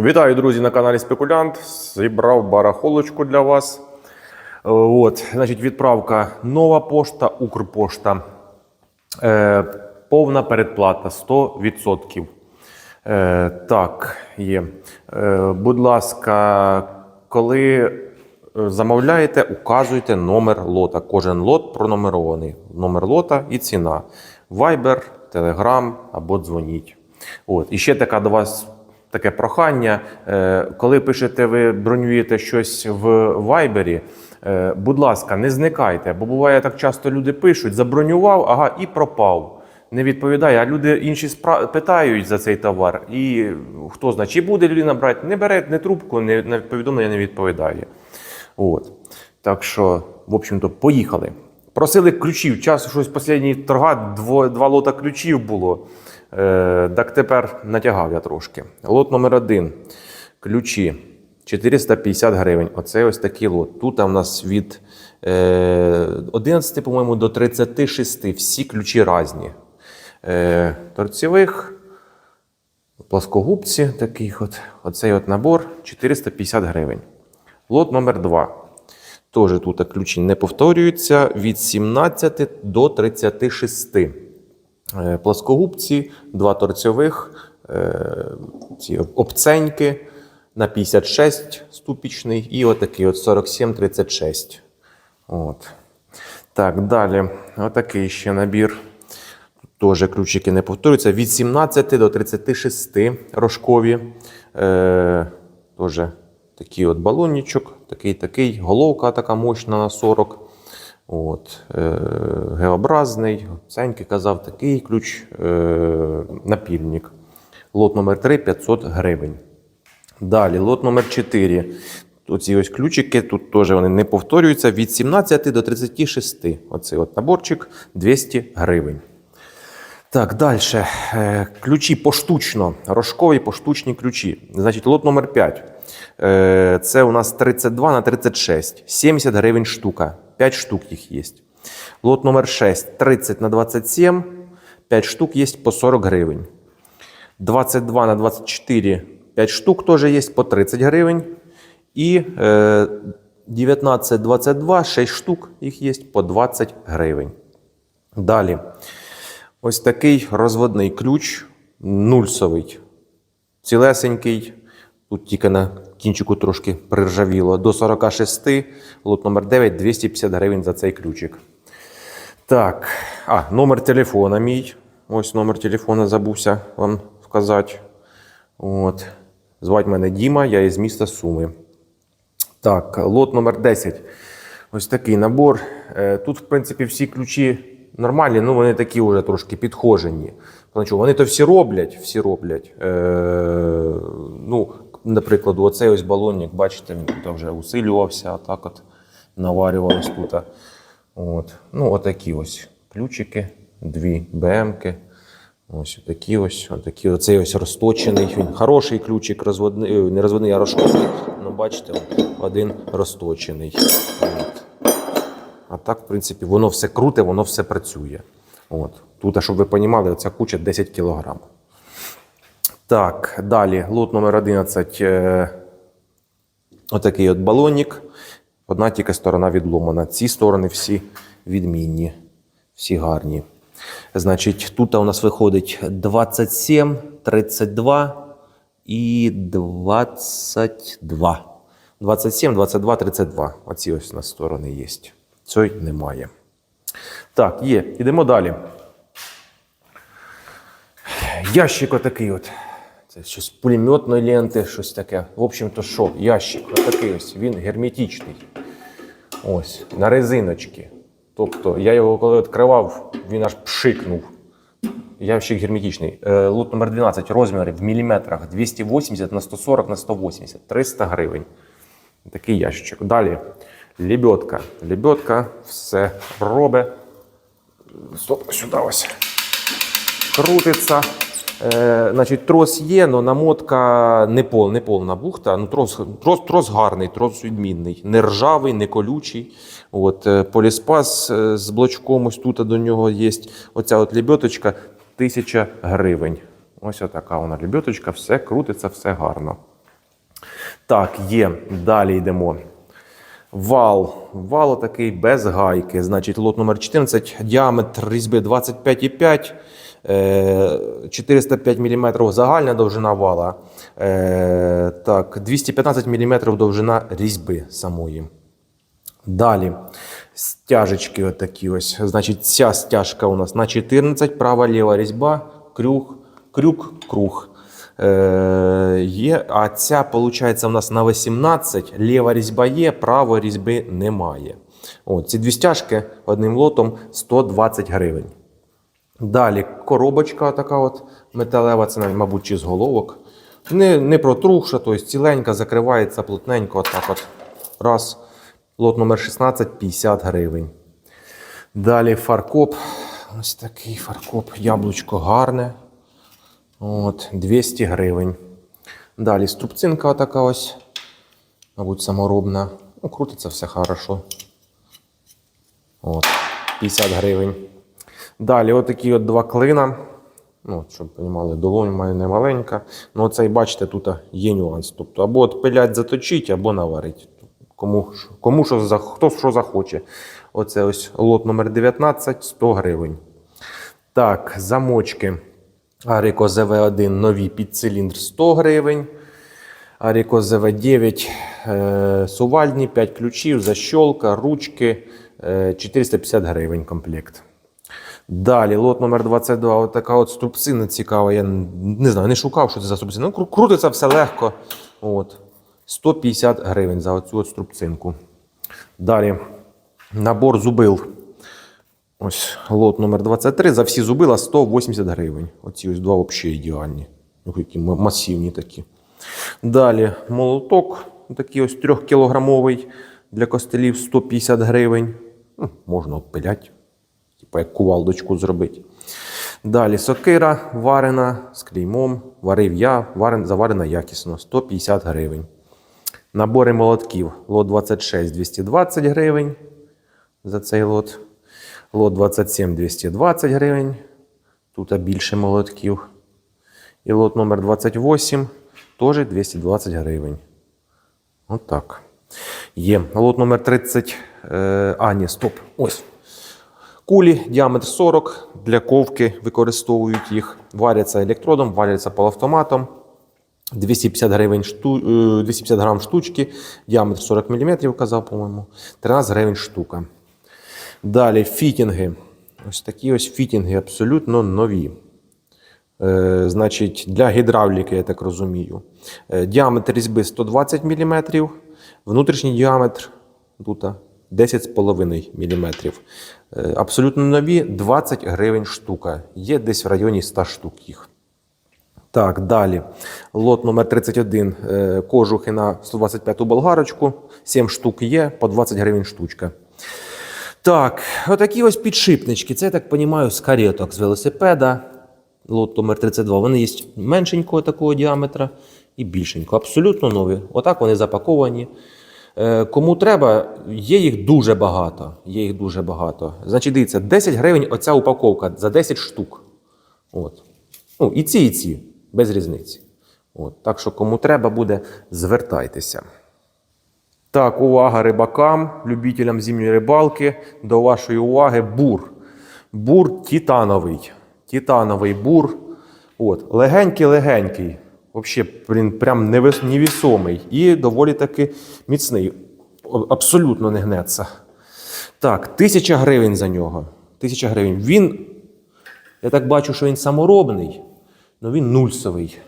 Вітаю, друзі, на каналі Спекулянт. Зібрав барахолочку для вас. Е, От, значить, відправка нова пошта, Укрпошта. Е, повна передплата 100%. Е, так, є. Е, будь ласка, коли е, замовляєте, указуйте номер лота. Кожен лот пронумерований. Номер лота і ціна. Viber, Telegram або дзвоніть. От. І ще така до вас таке прохання. Е, Коли пишете, ви бронюєте щось в Вайбері, е, будь ласка, не зникайте, бо буває так часто люди пишуть, забронював, ага, і пропав. Не відповідає, а люди інші спра... питають за цей товар. І хто знає, чи буде людина брати, не бере не трубку, не, на повідомлення не відповідає. От. Так що, в общем-то, поїхали. Просили ключів. Часу щось останній торга, дво, два лота ключів було. Е, так тепер натягав я трошки. Лот номер один. Ключі 450 гривень. Оце ось такий лот. Тут у нас від е, 11, по-моєму, до 36. Всі ключі різні. Е, торцевих, плоскогубці таких от. Оцей от набор 450 гривень. Лот номер 2. Теж тут ключі не повторюються від 17 до 36. Е, Плоскогубці, два торцьових, е, ці обценьки на 56 ступічний і отакий от 47-36. От. Так, далі. Отакий ще набір. Теж ключики не повторюються. Від 17 до 36 рожкові. Е, теж такий от балонничок, такий такий, головка така мощна на 40. От, е, Г-образний, казав, такий ключ, е, напільник. Лот номер 3 500 гривень. Далі, лот номер 4. Оці ось ключики, тут теж вони не повторюються від 17 до 36. Оцей от наборчик 200 гривень. Так, далі. Ключі поштучно, рожкові поштучні ключі. Значить, лот номер 5. Е, Це у нас 32 на 36. 70 гривень штука. 5 штук їх є. Лот номер 6. 30 на 27. 5 штук є по 40 гривень. 22 на 24. 5 штук теж є по 30 гривень. І е, 19-22, 6 штук їх є по 20 гривень. Далі. Ось такий розводний ключ, нульсовий, цілесенький. Тут тільки на кінчику трошки приржавіло. До 46, лот номер 9, 250 гривень за цей ключик. Так, а, номер телефона мій. Ось номер телефона забувся вам вказати. От. Звати мене Діма, я із міста Суми. Так, лот номер 10. Ось такий набор. Е, Тут, в принципі, всі ключі нормальні, ну вони такі вже трошки підхожені. Вони то всі роблять, всі роблять. Е, ну, наприклад, оцей ось балонник, бачите, він вже усилювався, так от наварювалось тут. От. Ну, отакі ось ключики, дві БМки. Ось такі ось, отакі. Оцей ось розточений. Він хороший ключик, розводний, е, не розводний, а розшковий. Ну, бачите, один розточений. От. А так, в принципі, воно все круте, воно все працює. От. Тут, щоб ви розуміли, ця куча 10 кг. Так, далі, лот номер 11. Е, Отакий от балонник. Одна тільки сторона відломана. Ці сторони всі відмінні, всі гарні. Значить, тут у нас виходить 27, 32 і 22. 27, 22, 32. Оці ось у нас сторони є. Цей немає. Так, є. Ідемо далі. Ящик отакий от. Це щось пулеметної ленти, щось таке. В общем-то, що? Ящик отакий ось. Він герметичний. Ось, на резиночці. Тобто, я його коли відкривав, він аж пшикнув. Ящик герметичний. Е, Лот номер 12, розміри в міліметрах 280 на 140 на 180, 300 гривень. Такий ящичок. Далі. Лебедка. Лебедка все робить. Стоп, сюди ось. Крутиться. Е, значить, трос є, але намотка не, пол, не повна бухта. Ну, трос, трос, трос гарний, трос відмінний. Не ржавий, не колючий. От, е, поліспас е, з блочком ось тут до нього є. Оця от лебедочка 1000 гривень. Ось така вона лебедочка, все крутиться, все гарно. Так, є. Далі йдемо. Вал. Вал такий без гайки. Значить, лот номер 14, діаметр різьби 25,5, е, 405 мм загальна довжина вала. Е, так, 215 мм довжина різьби самої. Далі стяжечки отакі ось. Значить, ця стяжка у нас на 14, права ліва різьба, крюк, крюк, круг. Е, є, а ця, виходить, у нас на 18, ліва різьба є, правої різьби немає. От, ці дві стяжки одним лотом 120 гривень. Далі коробочка така от металева, це, мабуть, чи з головок. Не, не протрухша, тобто ціленька, закривається плотненько. Отак от. Раз. Лот номер 16 50 гривень. Далі фаркоп. Ось такий фаркоп. Яблучко гарне. От, 200 гривень. Далі струбцинка така ось. Мабуть, саморобна. Ну, крутиться все хорошо. От, 50 гривень. Далі отакі от два клина. Ну, щоб ви розуміли, долонь має не маленька. Ну, оцей, бачите, тут є нюанс. Тобто, або от пилять заточить, або наварить. Кому, кому що, хто що захоче. Оце ось лот номер 19, 100 гривень. Так, замочки. Аріко ЗВ1 нові під циліндр 100 гривень. Аріко ЗВ9 е, сувальні, 5 ключів, защолка, ручки е, 450 гривень комплект. Далі, лот номер 22, от така от струбцина цікава. Я не знаю, не шукав, що це за струбцина. Ну, крутиться все легко. От. 150 гривень за оцю от струбцинку. Далі набор зубил. Ось лот номер 23. За всі зубила 180 гривень. Оці ось два взагалі ідеальні. Ох, які масивні такі. Далі молоток, такий ось 3-кілограмовий для костелів 150 гривень. Ну, можна обпиляти, типу як кувалдочку зробити. Далі сокира варена з клеймом. Варив я, варен, заварена якісно 150 гривень. Набори молотків. Лот 26 220 гривень за цей лот. Лот 27 220 гривень. Тут більше молотків. І лот номер 28 теж 220 гривень. Отак. Є. Лот номер 30. Е, а, ні, стоп. Ось. Кулі, діаметр 40 для ковки використовують їх. Варяться електродом, варяться полуавтоматом. 250 гривень шту, е, 250 грам штучки, діаметр 40 мм, казав, по-моєму. 13 гривень штука. Далі фітінги. Ось такі ось фітінги абсолютно нові. Е, значить, для гідравліки, я так розумію. Е, діаметр різьби 120 мм, внутрішній діаметр тут 10,5 мм. Е, абсолютно нові 20 гривень штука. Є десь в районі 100 штук їх. Так, далі. Лот номер 31. е, Кожухи на 125 болгарочку. 7 штук є, по 20 гривень штучка. Так, отакі ось підшипнички. Це, я так розумію, з кареток з велосипеда. Лот номер 32. Вони є меншенького такого діаметра і більшенького. Абсолютно нові. Отак вони запаковані. Е, Кому треба, є їх дуже багато. Є їх дуже багато. Значить, дивіться, 10 гривень оця упаковка за 10 штук. От. Ну, і ці, і ці, без різниці. От. Так що, кому треба буде, звертайтеся. Так, увага рибакам, любителям зимньої рибалки. До вашої уваги бур. Бур титановий. Титановий бур. От, легенький-легенький. Взагалі, прям невісомий. І доволі таки міцний. Абсолютно не гнеться. Так, тисяча гривень за нього. Тисяча гривень. Він я так бачу, що він саморобний, але він нульсовий.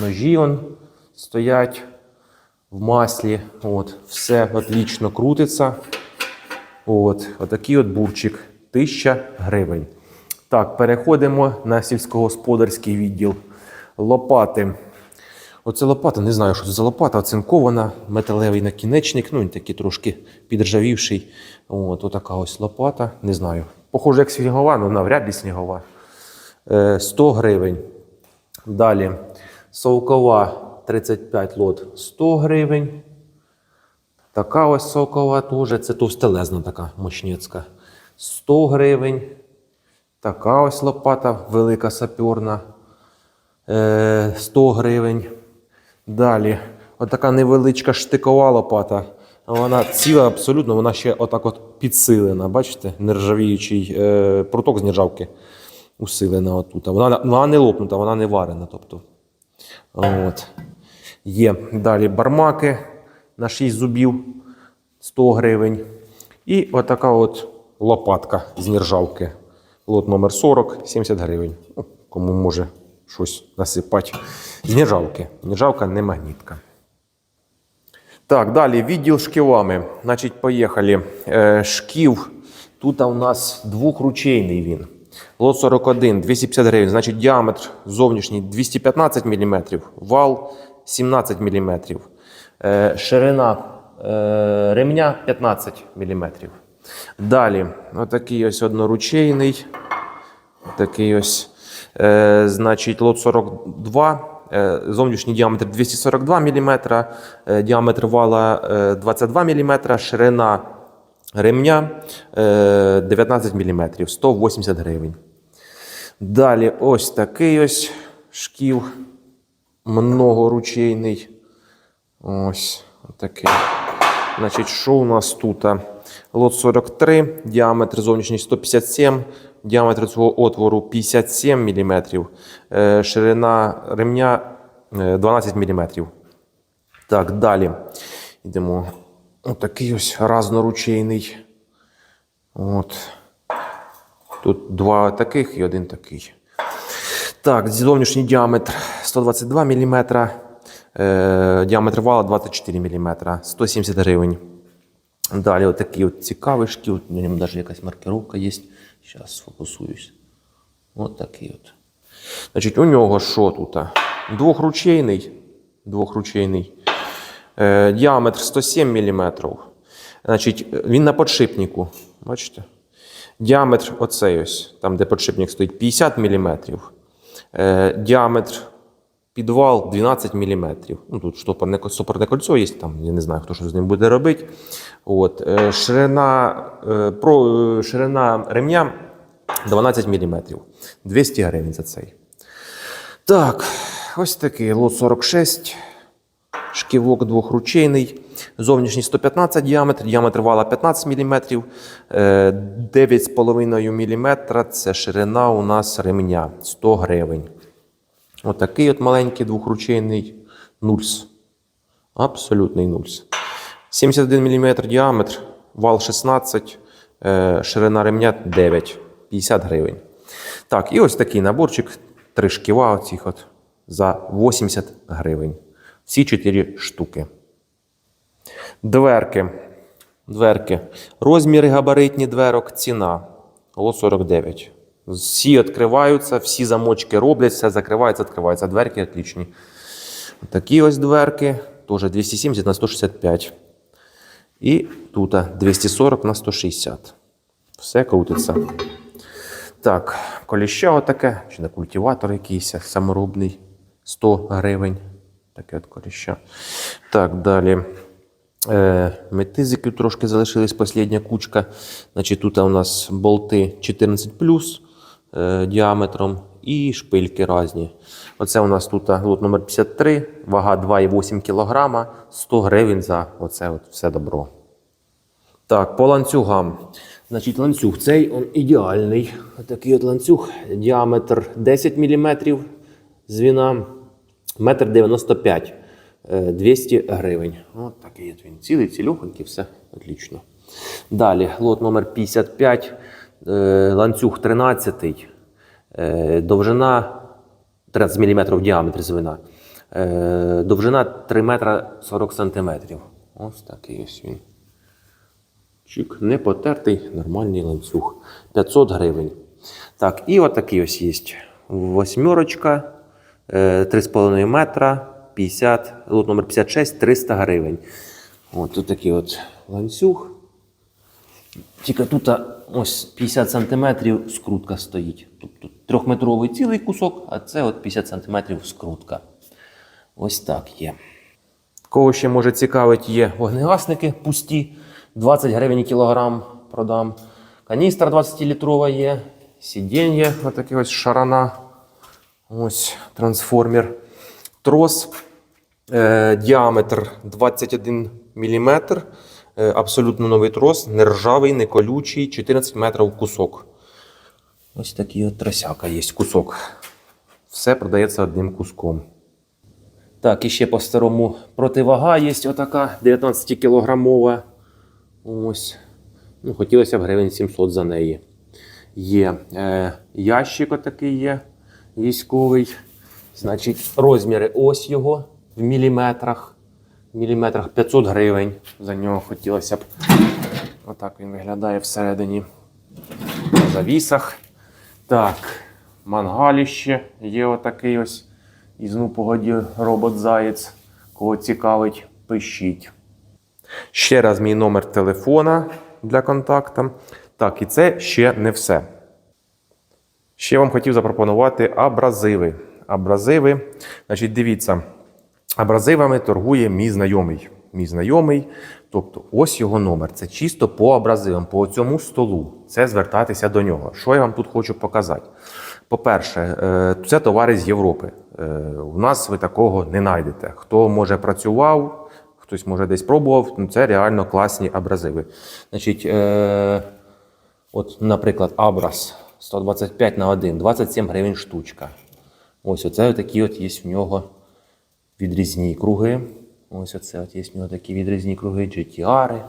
Ножі он стоять в маслі. От, все отлично крутиться. От, отакий от бурчик. 1000 гривень. Так, переходимо на сільськогосподарський відділ. Лопати. Оце лопата, не знаю, що це за лопата, оцинкована, металевий накінечник, ну він такий трошки підржавівший. От, отака ось лопата, не знаю. Похоже, як снігова, але навряд ли снігова. Е, 100 гривень. Далі. Совкова 35 лот 100 гривень. Така ось сокова теж. Це товстелезна така мощнецька. 100 гривень. Така ось лопата велика саперна. Е, 100 гривень. Далі. отака невеличка штикова лопата. Вона ціла абсолютно, вона ще отак от підсилена. Бачите? Нержавіючий е, пруток з нержавки усилена отут. Вона, вона не лопнута, вона не варена. Тобто. От. Є далі бармаки на 6 зубів 100 гривень. І отака от лопатка з нержавки. Лот номер 40, 70 гривень. Ну, кому може щось насипати. З нержавки. Нержавка не магнітка. Так, далі відділ шківами. Значить, поїхали. Е, шків. Тут у нас двохручейний він. Лот 41, 250 гривень. Значить, діаметр зовнішній 215 мм, вал 17 мм. Е, ширина е, ремня 15 мм. Далі, отакий ось одноручейний. Такий ось, значить, лот 42. Е, зовнішній діаметр 242 мм, е, діаметр вала е, 22 мм, ширина ремня е, 19 мм, 180 гривень. Далі ось такий ось шків многоручейний. Ось такий. Значить, що у нас тут? Лот 43, діаметр зовнішній 157, діаметр цього отвору 57 мм, е, ширина ремня е, 12 мм. Так, далі йдемо. Отакий ось разноручейний. От. Тут два таких і один такий. Так, зовнішній діаметр 122 мм, е, діаметр вала 24 мм, 170 гривень. Далі отакий от цікавий шкіл, на ньому навіть якась маркировка є. Зараз сфокусуюсь. От такий от. Значить, у нього що тут? Двохручейний. Двохручейний. Е, діаметр 107 мм. Значить, він на подшипнику. Бачите? Діаметр оцей ось, там, де подшипник стоїть, 50 мм. Е, діаметр підвал 12 мм. Ну, тут стопорне кольцо є, там, я не знаю, хто що з ним буде робити. От, е, ширина, е, про, е, ширина ремня 12 мм. 200 гривень за цей. Так, ось такий лот 46. Шківок двохручейний. Зовнішній 115 діаметр, діаметр вала 15 мм, 9,5 мм це ширина у нас ремня 100 гривень. Отакий от маленький двохручейний нульс. Абсолютний нульс. 71 мм діаметр, вал 16, е, ширина ремня 9, 50 гривень. Так, і ось такий наборчик, три шківа оцих от за 80 гривень. Всі 4 штуки. Дверки. Дверки. Розміри габаритні дверок, ціна. Ло 49. Всі відкриваються, всі замочки роблять, все закривається, відкривається. Дверки отлічні. Такі ось дверки. Теж 270 на 165. І тут 240 на 160. Все крутиться. Так, коліща отаке, чи на культиватор якийсь саморобний 100 гривень. Таке от коліща. Так, далі. Е, метизиків трошки залишилась остання кучка. Значить, тут у нас болти 14 е, діаметром і шпильки різні. Оце у нас тут лот номер 53, вага 2,8 кг, 100 гривень за оце от все добро. Так, по ланцюгам. Значить, ланцюг цей он ідеальний. Такий от ланцюг, діаметр 10 мм, звіна 1,95 м, 200 гривень. От такий от він. Цілий, цілюхонький, все отлично. Далі, лот номер 55, е, ланцюг 13, е, довжина 13 мм в діаметрі звина. Е, Довжина 3 метра 40 сантиметрів. Ось такий ось він. Чик, не потертий, нормальний ланцюг. 500 гривень. Так, і отакий ось є. Восьмерочка, е, 3,5 метра, 50, лот номер 56, 300 гривень. От тут такий от ланцюг. Тільки тут ось 50 сантиметрів скрутка стоїть. Тобто трьохметровий цілий кусок, а це от 50 сантиметрів скрутка. Ось так є. Кого ще може цікавить, є вогнегасники пусті, 20 гривень кілограм продам. Каністра 20-літрова є, сидіння, отаке ось шарана. Ось трансформер. Трос Е, діаметр 21 мм. Е, абсолютно новий трос, не ржавий, не колючий, 14 метрів кусок. Ось такий от тросяка є кусок. Все продається одним куском. Так, і ще по старому противага є отака 19 кілограмова. Ось. Ну, хотілося б гривень 700 за неї. Є е, ящик отакий є військовий. Значить, розміри ось його в міліметрах. Міліметрах 500 гривень. За нього хотілося б. Отак він виглядає всередині. На завісах. Так, мангаліще є отакий ось. Із ну погоді робот Заєць. Кого цікавить, пишіть. Ще раз мій номер телефона для контакту. Так, і це ще не все. Ще вам хотів запропонувати абразиви. Абразиви, значить, дивіться, абразивами торгує мій знайомий. Мій знайомий, тобто ось його номер. Це чисто по абразивам, по цьому столу. Це звертатися до нього. Що я вам тут хочу показати? По-перше, е, це товари з Європи. Е, У нас ви такого не знайдете. Хто може працював, хтось може десь пробував, ну це реально класні абразиви. Значить, е, От, наприклад, Абрас 125 на 1, 27 гривень штучка. Ось оце такі от є в нього відрізні круги. Ось оце от є в нього такі відрізні круги, GTR.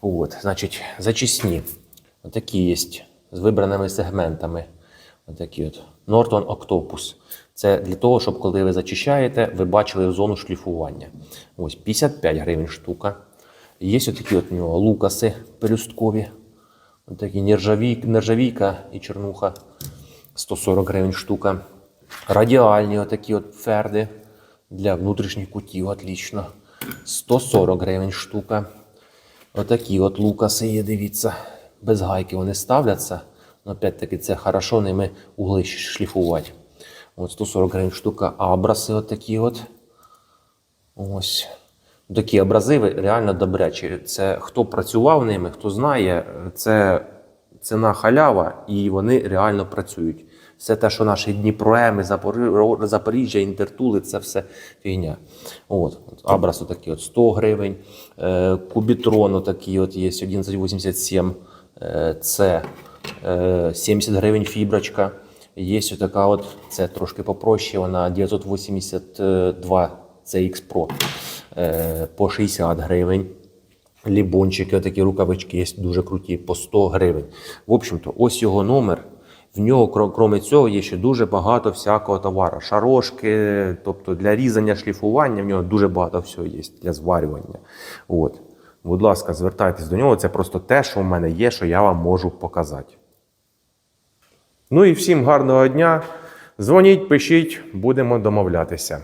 От, значить, зачисні. Отакі є з вибраними сегментами. Отакі от. Norton Octopus. Це для того, щоб коли ви зачищаєте, ви бачили зону шліфування. Ось 55 гривень штука. Є отакі от нього лукаси пелюсткові. Ось такі нержавій, нержавійка і чернуха 140 гривень штука. Радіальні отакі от ферди для внутрішніх кутів, отлично. 140 гривень штука. Отакі от лукаси є, дивіться. Без гайки вони ставляться. Ну, опять-таки, це хорошо ними угли шліфувати. От 140 гривень штука. Абраси отакі от. Ось. Такі абразиви реально добрячі. Це хто працював ними, хто знає, це ціна халява, і вони реально працюють. Все те, що наші Дніпроеми, Запорі- Запоріжжя, Інтертули, це все фігня. От, Абрас отакий от 100 гривень. Е, Кубітрон отакий от є 1187. Е, це е, 70 гривень фіброчка. Є така от, це трошки попроще, вона 982 CX Pro е, по 60 гривень. Лібончики, такі рукавички є дуже круті, по 100 гривень. В общем-то, ось його номер. В нього, крім цього, є ще дуже багато всякого товару. Шарошки, тобто для різання, шліфування, в нього дуже багато всього є для зварювання. От. Будь ласка, звертайтесь до нього. Це просто те, що в мене є, що я вам можу показати. Ну і всім гарного дня. Дзвоніть, пишіть, будемо домовлятися.